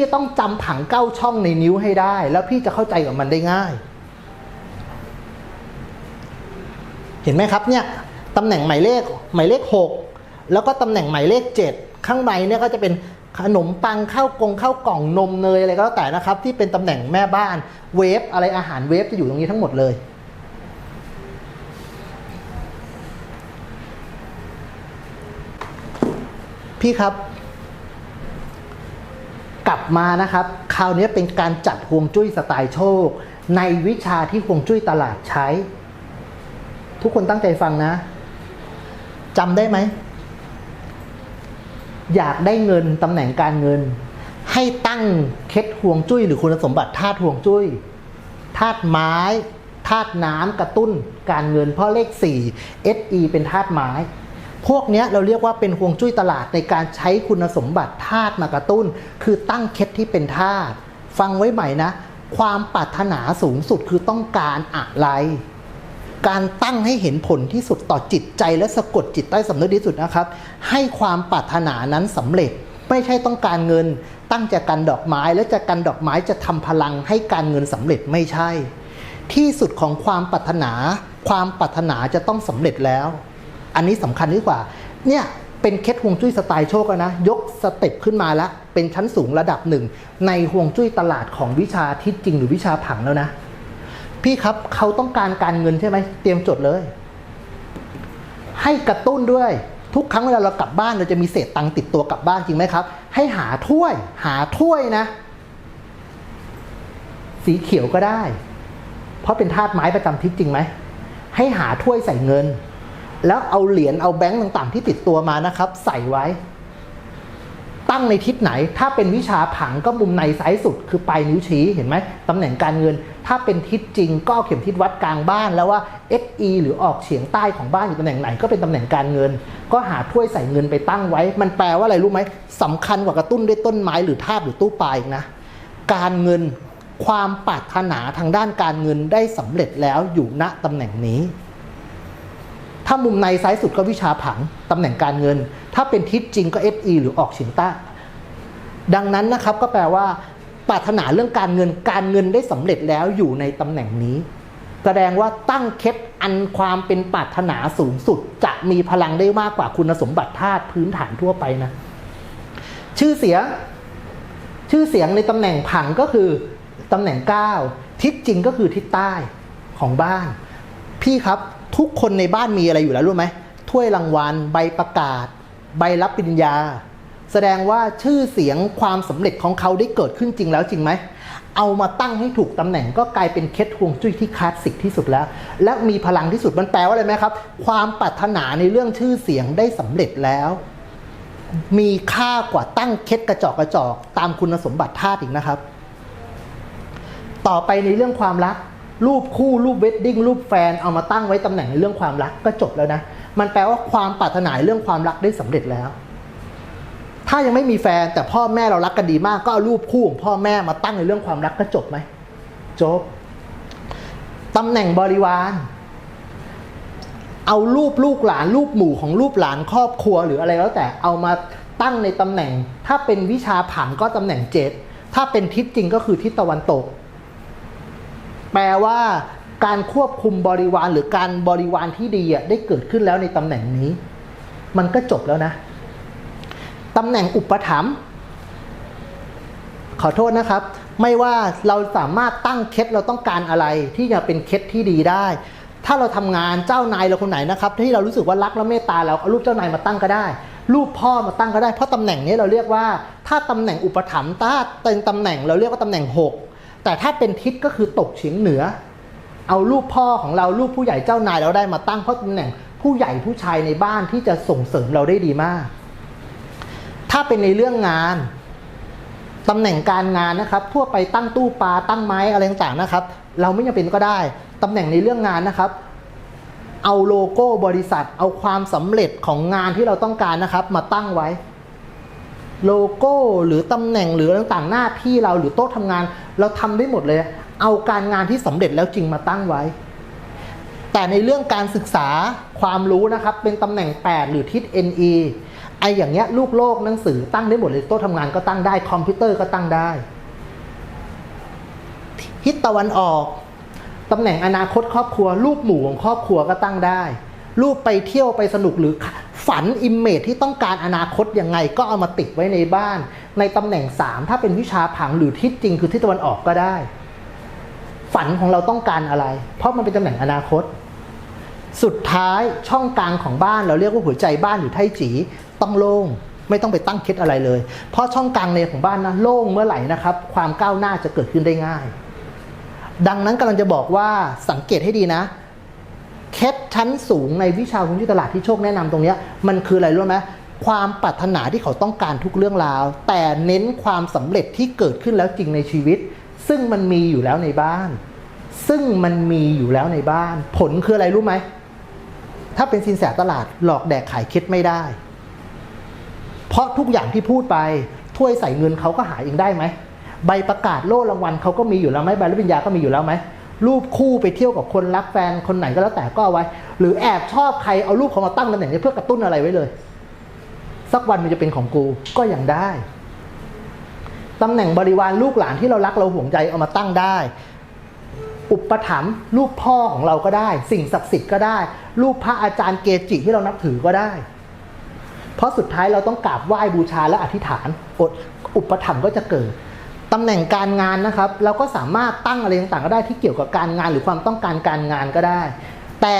พี่ต้องจำผังเก้าช่องในนิ้วให้ได้ แล้วพี่จะเข้าใจกับมันได้ง่าย เห็นไหมครับเนี่ยตำแหน่งหมายเลขหมายเลขหกแล้วก็ตำแหน่งหมายเลขเจ็ดข้างในเนี่ยก็จะเป็นขนมปังข้าวกงข้าวกล่องนมเนยอะไรก็แล้วแต่นะครับ ที่เป็นตำแหน่งแม่บ้านเวฟอะไรอาหารเวฟจะอยู่ตรงนี้ทั้งหมดเลย พี่ครับ มานะครับ คราวนี้เป็นการจัดฮวงจุ้ยสไตล์โชค ในวิชาที่ฮวงจุ้ยตลาดใช้ ทุกคนตั้งใจฟังนะจำได้ไหม อยากได้เงินตำแหน่งการเงิน ให้ตั้งเคล็ดห่วงจุ้ยหรือคุณสมบัติธาตุห่วงจุ้ยธาตุไม้ธาตุน้ำกระตุ้นการเงินเพราะเลข 4 SE เป็นธาตุไม้ พวกนี้เราเรียกว่าเป็นห่วงจุ้ยตลาดในการใช้คุณสมบัติธาตุมากระตุ้น คือตั้งเคล็ดที่เป็นธาตุฟังไว้ใหม่นะ ความปรารถนาสูงสุดคือต้องการอะไร การตั้งให้เห็นผลที่สุดต่อจิตใจและสะกดจิตใต้สำนึกที่สุดนะครับ ให้ความปรารถนานั้นสำเร็จไม่ใช่ต้องการเงิน ตั้งจากกันดอกไม้และจากกันดอกไม้จะทำพลังให้การเงินสำเร็จไม่ใช่ ที่สุดของความปรารถนา ความปรารถนาจะต้องสำเร็จแล้ว อันนี้สำคัญที่กว่า เนี่ยเป็นเคล็ดฮวงจุ้ยสไตล์โชคแล้วนะ ยกสเต็ปขึ้นมาแล้ว เป็นชั้นสูงระดับหนึ่ง ในฮวงจุ้ยตลาดของวิชาทิศจริงหรือวิชาผังแล้วนะ พี่ครับเขาต้องการการเงินใช่ไหมเตรียมจดเลย ให้กระตุ้นด้วยทุกครั้งเวลาเรากลับบ้านเราจะมีเศษตังติดตัวกลับบ้านจริงไหมครับ ให้หาถ้วย หาถ้วยนะ สีเขียวก็ได้ เพราะเป็นธาตุไม้ประจำทิศจริงไหมให้หาถ้วยใส่เงิน แล้วเอาเหรียญเอาแบงก์ต่างๆ ที่ติดตัวมานะครับ ใส่ไว้ ตั้งในทิศไหน ถ้าเป็นวิชาผังก็มุมในซ้ายสุด คือปลายนิ้วชี้เห็นไหมตำแหน่งการเงิน ถ้าเป็นทิศจริงก็เข็มทิศวัดกลางบ้านแล้วว่า SE หรือออกเฉียงใต้ของบ้านอยู่ตำแหน่งไหนก็เป็นตำแหน่งการเงิน ก็หาถ้วยใส่เงินไปตั้งไว้ มันแปลว่าอะไรรู้ไหมสำคัญกว่ากระตุ้นด้วยต้นไม้หรือทาบหรือตู้ปลาอีกนะการเงินความปรารถนาทางด้านการเงินได้สำเร็จแล้วอยู่ณตำแหน่งนี้ ถ้ามุมในซ้ายสุดก็วิชาผังตำแหน่งการเงิน ถ้าเป็นทิศจริงก็ FE หรือออกเฉียงใต้ ดังนั้นนะครับก็แปลว่าปรารถนาเรื่องการเงินการเงินได้สำเร็จแล้วอยู่ในตำแหน่งนี้ แสดงว่าตั้งเคล็ดอันความเป็นปรารถนาสูงสุด จะมีพลังได้มากกว่าคุณสมบัติธาตุพื้นฐานทั่วไปนะ ชื่อเสียงชื่อเสียงในตำแหน่งผังก็คือตำแหน่ง 9 ทิศจริงก็คือทิศใต้ของบ้าน พี่ครับ ทุกคนในบ้านมีอะไรอยู่แล้วรู้ไหมถ้วยรางวัล ใบประกาศ ใบรับปริญญา แสดงว่าชื่อเสียงความสำเร็จของเขาได้เกิดขึ้นจริงแล้วจริงไหมเอามาตั้งให้ถูกตำแหน่งก็กลายเป็นเคล็ดฮวงจุ้ยที่คลาสสิกที่สุดแล้ว และมีพลังที่สุดมันแปลว่าอะไรไหมครับ ความปรารถนาในเรื่องชื่อเสียงได้สำเร็จแล้ว มีค่ากว่าตั้งเคล็ดกระจอกกระจอก ตามคุณสมบัติธาตุอีกนะครับ ต่อไปในเรื่องความรัก รูปคู่รูปเวดดิ้งรูปแฟนเอามาตั้งไว้ตำแหน่งในเรื่องความรักก็จบแล้วนะ มันแปลว่าความปรารถนาเรื่องความรักได้สำเร็จแล้ว ถ้ายังไม่มีแฟนแต่พ่อแม่เรารักกันดีมากก็เอารูปคู่ของพ่อแม่มาตั้งในเรื่องความรักก็จบไหมจบตำแหน่งบริวารเอารูปลูกหลานรูปหมู่ของรูปหลานครอบครัวหรืออะไรแล้วแต่เอามาตั้งในตำแหน่ง ถ้าเป็นวิชาผังก็ตำแหน่งเจ็ดถ้าเป็นทิศจริงก็คือทิศตะวันตก แปลว่าการควบคุมบริวารหรือการบริวารที่ดีได้เกิดขึ้นแล้วในตำแหน่งนี้ มันก็จบแล้วนะตำแหน่งอุปถัมภ์ขอโทษนะครับ ไม่ว่าเราสามารถตั้งเคล็ดเราต้องการอะไร ที่จะเป็นเคล็ดที่ดีได้ ถ้าเราทำงานเจ้านายเราคนไหนนะครับ ที่เรารู้สึกว่ารักและเมตตาเราเอารูปเจ้านายมาตั้งก็ได้ รูปพ่อมาตั้งก็ได้เพราะตำแหน่งนี้เราเรียกว่า ถ้าตำแหน่งอุปถัมภ์ถ้าเป็นตำแหน่งเราเรียกว่าตำแหน่งหก แต่ถ้าเป็นทิศก็คือตกเฉียงเหนือ เอารูปพ่อของเรารูปผู้ใหญ่เจ้านายเราได้มาตั้งเพราะตำแหน่งผู้ใหญ่ผู้ชายในบ้านที่จะส่งเสริมเราได้ดีมาก ถ้าเป็นในเรื่องงานตำแหน่งการงานนะครับ ทั่วไปตั้งตู้ปลาตั้งไม้อะไรต่างๆนะครับ เราไม่จำเป็นก็ได้ตำแหน่งในเรื่องงานนะครับ เอาโลโก้บริษัท เอาความสำเร็จของงานที่เราต้องการนะครับ มาตั้งไว้ โลโก้หรือตำแหน่งหรือต่างๆ หน้าที่เราหรือโต๊ะทำงาน เราทำได้หมดเลย เอาการงานที่สำเร็จแล้วจริงมาตั้งไว้ แต่ในเรื่องการศึกษาความรู้นะครับ เป็นตำแหน่ง 8 หรือทิศ NE ไออย่างเงี้ยลูกโลกหนังสือตั้งได้หมดเลยโต๊ะทำงานก็ตั้งได้คอมพิวเตอร์ก็ตั้งได้ทิศตะวันออกตำแหน่งอนาคตครอบครัว รูปหมู่ของครอบครัวก็ตั้งได้ รูปไปเที่ยวไปสนุกหรือ ฝันอิมเมจที่ต้องการอนาคตยังไงก็เอามาติดไว้ในบ้าน ในตำแหน่ง 3 ถ้าเป็นวิชาผังหรือทิศจริงคือทิศตะวันออกก็ได้ ฝันของเราต้องการอะไร เพราะมันเป็นตำแหน่งอนาคต สุดท้ายช่องกลางของบ้านเราเรียกว่าหัวใจบ้านหรือไทจีต้องโล่งไม่ต้องไปตั้งเคล็ดอะไรเลย เพราะช่องกลางในของบ้านนะโล่งเมื่อไหร่นะครับ ความก้าวหน้าจะเกิดขึ้นได้ง่าย ดังนั้นกำลังจะบอกว่าสังเกตให้ดีนะ เคล็ดชั้นสูงในวิชาหุ้นที่ตลาดที่โชคแนะนำตรงนี้มันคืออะไรรู้ไหมความปรารถนาที่เขาต้องการทุกเรื่องราว แต่เน้นความสำเร็จที่เกิดขึ้นแล้วจริงในชีวิต ซึ่งมันมีอยู่แล้วในบ้าน ซึ่งมันมีอยู่แล้วในบ้าน ผลคืออะไรรู้ไหมถ้าเป็นสินแสตลาดหลอกแดกขายเคล็ดไม่ได้ เพราะทุกอย่างที่พูดไปถ้วยใส่เงินเขาก็หาเองได้ไหมใบประกาศโล่รางวัลเขาก็มีอยู่แล้วไหมใบรับปริญญาก็มีอยู่แล้วไหม รูปคู่ไปเที่ยวกับคนรักแฟนคนไหนก็แล้วแต่ก็เอาไว้ หรือแอบชอบใครเอารูปเขามาตั้งตำแหน่งนี้เพื่อกระตุ้นอะไรไว้เลย สักวันมันจะเป็นของกูก็ยังได้ตำแหน่งบริวารลูกหลานที่เรารักเราห่วงใจเอามาตั้งได้ อุปถัมภ์รูปพ่อของเราก็ได้ สิ่งศักดิ์สิทธิ์ก็ได้ รูปพระอาจารย์เกจิที่เรานับถือก็ได้ เพราะสุดท้ายเราต้องกราบไหว้บูชาและอธิษฐานอดอุปถัมภ์ก็จะเกิด ตำแหน่งการงานนะครับ เราก็สามารถตั้งอะไรต่างๆก็ได้ที่เกี่ยวกับการงานหรือความต้องการการงานก็ได้ แต่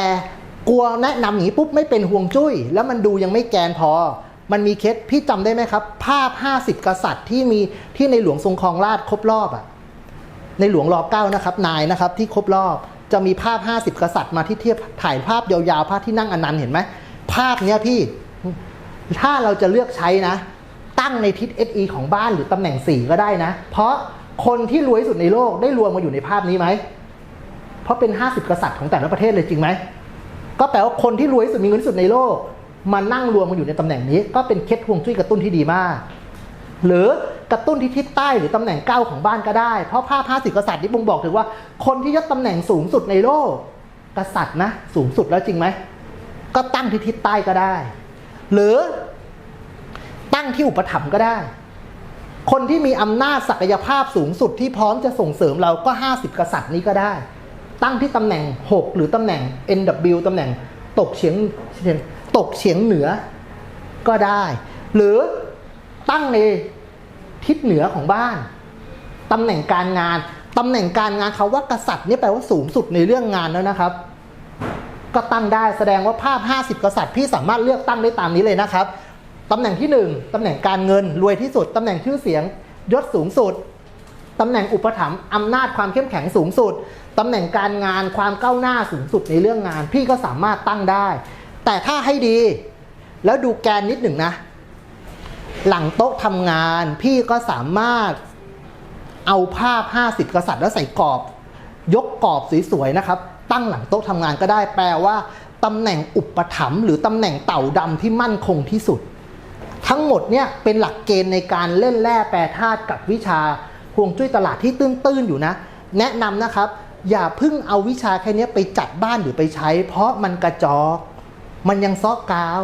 กลัวแนะนำอย่างนี้ปุ๊บไม่เป็นห่วงจุ้ย แล้วมันดูยังไม่แกนพอ มันมีเคสพี่จำได้ไหมครับ ภาพ 50 กษัตริย์ที่มีที่ในหลวงทรงครองราชครบรอบอะในหลวงรอเก้านะครับนายนะครับที่ครบรอบจะมีภาพ 50 กษัตริย์มาที่เทียบถ่ายภาพยาวๆภาพที่นั่งอนันต์เห็นไหมภาพเนี้ยพี่ถ้าเราจะเลือกใช้นะ ตั้งในทิศ SE ของบ้านหรือตำแหน่ง 4 ก็ได้นะ เพราะคนที่รวยสุดในโลกได้รวมมาอยู่ในภาพนี้ไหม เพราะเป็น 50 กษัตริย์ของแต่ละประเทศเลยจริงไหม ก็แปลว่าคนที่รวยสุดมีเงินสุดในโลก มานั่งรวมกันอยู่ในตำแหน่งนี้ ก็เป็นเคล็ดฮวงจุ้ยกระตุ้นที่ดีมาก หรือกระตุ้นที่ทิศใต้หรือตำแหน่งเก้าของบ้านก็ได้ เพราะภาพห้าสิบกษัตริย์ที่บ่งบอกถึงว่า คนที่ยศตำแหน่งสูงสุดในโลก กษัตริย์นะ สูงสุดแล้วจริงไหม ก็ตั้งที่ทิศใต้ก็ได้ หรือ ตั้งที่อุปถัมภ์ก็ได้ คนที่มีอำนาจศักยภาพสูงสุดที่พร้อมจะส่งเสริมเราก็ 50 กษัตริย์นี้ก็ได้ ตั้งที่ตำแหน่ง 6 หรือตำแหน่ง NW ตำแหน่งตกเฉียงตกเฉียงเหนือก็ได้ หรือตั้งในทิศเหนือของบ้านตำแหน่งการงานตำแหน่งการงานเขาว่ากษัตริย์นี่แปลว่าสูงสุดในเรื่องงานแล้วนะครับ ก็ตั้งได้แสดงว่าภาพ 50 กษัตริย์พี่สามารถเลือกตั้งได้ตามนี้เลยนะครับ ตำแหน่งที่ 1 ตำแหน่งการเงินรวยที่สุด ตำแหน่งชื่อเสียงยศสูงสุด ตำแหน่งอุปถัมภ์อำนาจความเข้มแข็งสูงสุด ตำแหน่งการงานความก้าวหน้าสูงสุดในเรื่องงาน พี่ก็สามารถตั้งได้ แต่ถ้าให้ดี แล้วดูแกนนิดหนึ่งนะ หลังโต๊ะทำงาน พี่ก็สามารถเอาภาพ 50 กษัตริย์แล้วใส่กรอบ ยกกรอบสวยๆนะครับ ตั้งหลังโต๊ะทำงานก็ได้แปลว่าตำแหน่งอุปถัมภ์หรือตำแหน่งเต่าดำที่มั่นคงที่สุด ทั้งหมดเนี่ยเป็นหลักเกณฑ์ในการเล่นแร่แปรธาตุกับวิชาห่วงจุ้ยตลาดที่ตื้นๆอยู่นะ แนะนำนะครับ อย่าพิ่งเอาวิชาแค่นี้ไปจัดบ้านหรือไปใช้ เพราะมันกระจอกมันยังซอกกาว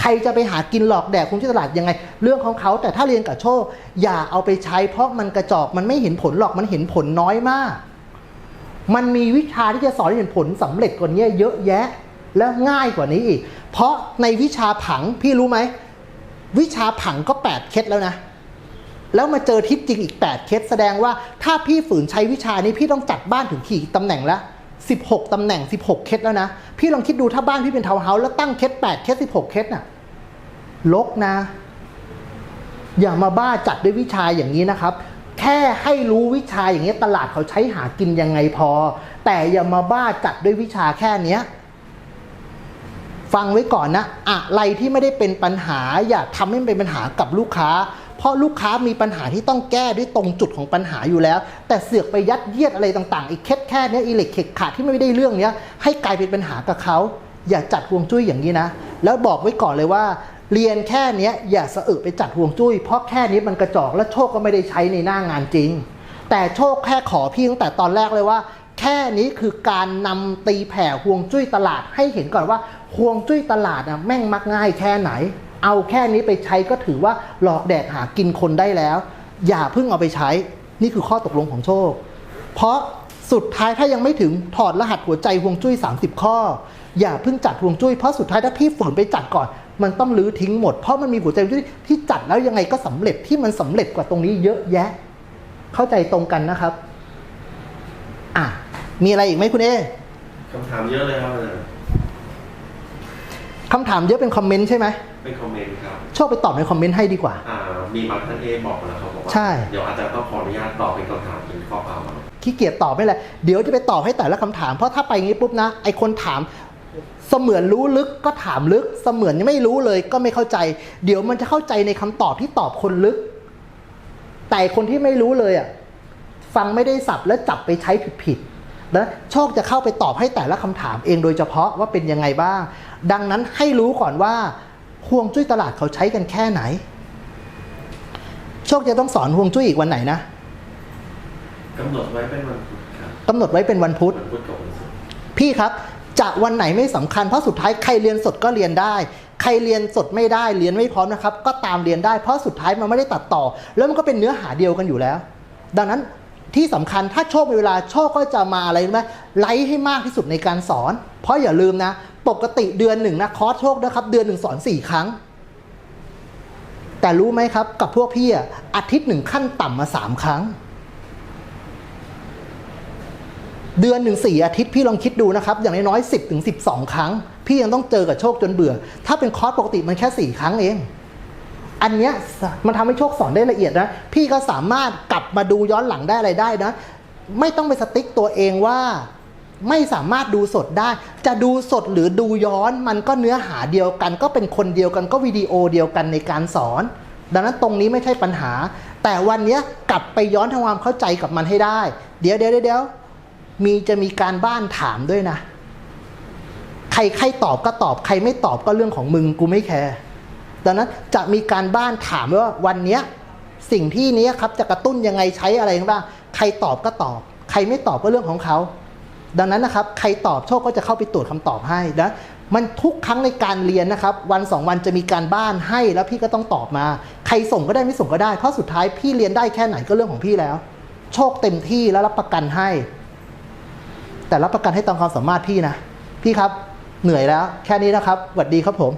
ใครจะไปหากินหลอกแดกคุณที่ตลาดยังไง เรื่องของเขาแต่ถ้าเรียนกับโชค อย่าเอาไปใช้ เพราะมันกระจอกมันไม่เห็นผลหรอกมันเห็นผลน้อยมาก มันมีวิชาที่จะสอนเห็นผลสำเร็จกว่านี้เยอะแยะ และง่ายกว่านี้อีก เพราะในวิชาผังพี่รู้ไหม วิชาผังก็ 8 เคล็ดแล้วนะ แล้วมาเจอทิศจริงอีก 8 เคล็ดแสดงว่าถ้าพี่ฝืนใช้วิชานี้พี่ต้องจัดบ้านถึงขี่ตำแหน่งละ16 ตำแหน่ง 16 เคล็ดแล้วนะ พี่ลองคิดดูถ้าบ้านพี่เป็นทาวน์เฮาส์แล้วตั้งเคล็ด8เคล็ด16 เคล็ดน่ะลกนะ อย่ามาบ้าจัดด้วยวิชาอย่างนี้นะครับ แค่ให้รู้วิชาอย่างนี้ตลาดเขาใช้หากินยังไงพอ แต่อย่ามาบ้าจัดด้วยวิชาแค่เนี้ย ฟังไว้ก่อนนะ อะไรที่ไม่ได้เป็นปัญหา อย่าทำให้มันเป็นปัญหากับลูกค้า เพราะลูกค้ามีปัญหาที่ต้องแก้ด้วยตรงจุดของปัญหาอยู่แล้ว แต่เสือกไปยัดเยียดอะไรต่างๆอีกแค่แค่เนี้ยอีเล็กเขกขาดที่ไม่ได้เรื่องเนี้ยให้กลายเป็นปัญหากับเขาอย่าจัดห่วงจุ้ยอย่างนี้นะ แล้วบอกไว้ก่อนเลยว่า เรียนแค่เนี้ยอย่าสะอึกไปจัดห่วงจุ้ย เพราะแค่นี้มันกระจอกและโชคก็ไม่ได้ใช้ในหน้างานจริง แต่โชคแค่ขอพี่ตั้งแต่ตอนแรกเลยว่า แค่นี้คือการนำตีแผ่ห่วงจุ้ยตลาดให้เห็นก่อนว่า ห่วงจุ้ยตลาดนะแม่งมักง่ายแค่ไหน เอาแค่นี้ไปใช้ก็ถือว่าหลอกแดกหากินคนได้แล้ว อย่าเพิ่งเอาไปใช้ นี่คือข้อตกลงของโชค เพราะสุดท้ายถ้ายังไม่ถึงถอดรหัสหัวใจฮวงจุ้ย 30 ข้อ อย่าเพิ่งจัดฮวงจุ้ยเพราะสุดท้ายถ้าพี่ฝืนไปจัดก่อน มันต้องรื้อทิ้งหมดเพราะมันมีหัวใจฮวงจุ้ยที่จัดแล้วยังไงก็สำเร็จที่มันสำเร็จกว่าตรงนี้เยอะแยะ เข้าใจตรงกันนะครับ อะมีอะไรอีกไหมคุณเอคำถามเยอะเลยครับอาจารย์ คำถามเยอะเป็นคอมเมนต์ใช่ไหมเป็นคอมเมนต์ครับโชคไปตอบในคอมเมนต์ให้ดีกว่า อ่า มีบางท่านเอบอกมาแล้วครับบอกว่าใช่ เดี๋ยวอาจารย์ต้องขออนุญาตตอบเป็นคำถามเป็นข้อความมาขี้เกียจตอบไม่แหละเดี๋ยวจะไปตอบให้แต่ละคำถามเพราะถ้าไปงี้ปุ๊บนะ ไอคนถาม เสมือนรู้ลึกก็ถามลึก เสมือนยังไม่รู้เลยก็ไม่เข้าใจ เดี๋ยวมันจะเข้าใจในคำตอบที่ตอบคนลึก แต่คนที่ไม่รู้เลยอะฟังไม่ได้สับแล้วจับไปใช้ผิดๆ แล้วโชคจะเข้าไปตอบให้แต่ละคำถามเองโดยเฉพาะว่าเป็นยังไงบ้าง ดังนั้นให้รู้ก่อนว่าห่วงจุ้ยตลาดเขาใช้กันแค่ไหน โชคจะต้องสอนห่วงจุ้ยอีกวันไหนนะกำหนดไว้เป็นวันพุธครับกำหนดไว้เป็นวันพุธวันพุธกับวันศุกร์พี่ครับจะวันไหนไม่สำคัญเพราะสุดท้ายใครเรียนสดก็เรียนได้ ใครเรียนสดไม่ได้เรียนไม่พร้อมนะครับ ก็ตามเรียนได้เพราะสุดท้ายมันไม่ได้ตัดต่อ แล้วมันก็เป็นเนื้อหาเดียวกันอยู่แล้ว ดังนั้น ที่สำคัญถ้าโชคมีเวลาโชคก็จะมาอะไรรู้ไหมไลฟ์ให้มากที่สุดในการสอน เพราะอย่าลืมนะ ปกติเดือนหนึ่งนะคอร์สโชคนะครับ เดือนหนึ่งสอนสี่ครั้ง แต่รู้ไหมครับ กับพวกพี่อะอาทิตย์หนึ่งขั้นต่ำมาสามครั้ง เดือนหนึ่งสี่อาทิตย์พี่ลองคิดดูนะครับ อย่างน้อยๆสิบถึงสิบสองครั้ง พี่ยังต้องเจอกับโชคจนเบื่อ ถ้าเป็นคอร์สปกติมันแค่สี่ครั้งเอง อันเนี้ยมันทำให้โชคสอนได้ละเอียดนะ พี่ก็สามารถกลับมาดูย้อนหลังได้อะไรได้นะ ไม่ต้องไปสติ๊กตัวเองว่าไม่สามารถดูสดได้ จะดูสดหรือดูย้อนมันก็เนื้อหาเดียวกัน ก็เป็นคนเดียวกันก็วิดีโอเดียวกันในการสอน ดังนั้นตรงนี้ไม่ใช่ปัญหา แต่วันเนี้ยกลับไปย้อนทำความเข้าใจกับมันให้ได้ เดี๋ยวเดี๋ยวเดี๋ยวมีจะมีการบ้านถามด้วยนะ ใครใครตอบก็ตอบ ใครไม่ตอบก็เรื่องของมึงกูไม่แคร์ ดังนั้นจะมีการบ้านถามว่าวันนี้สิ่งที่นี้ครับจะกระตุ้นยังไงใช้อะไรบ้างใครตอบก็ตอบ ใครไม่ตอบก็เรื่องของเขา ดังนั้นนะครับ ใครตอบโชคก็จะเข้าไปตรวจคำตอบให้นะมันทุกครั้งในการเรียนนะครับ วันสองวันจะมีการบ้านให้แล้วพี่ก็ต้องตอบมา ใครส่งก็ได้ไม่ส่งก็ได้ เพราะสุดท้ายพี่เรียนได้แค่ไหนก็เรื่องของพี่แล้ว โชคเต็มที่แล้วรับประกันให้ แต่รับประกันให้ตามความสามารถพี่นะ พี่ครับเหนื่อยแล้ว แค่นี้นะครับสวัสดีครับผม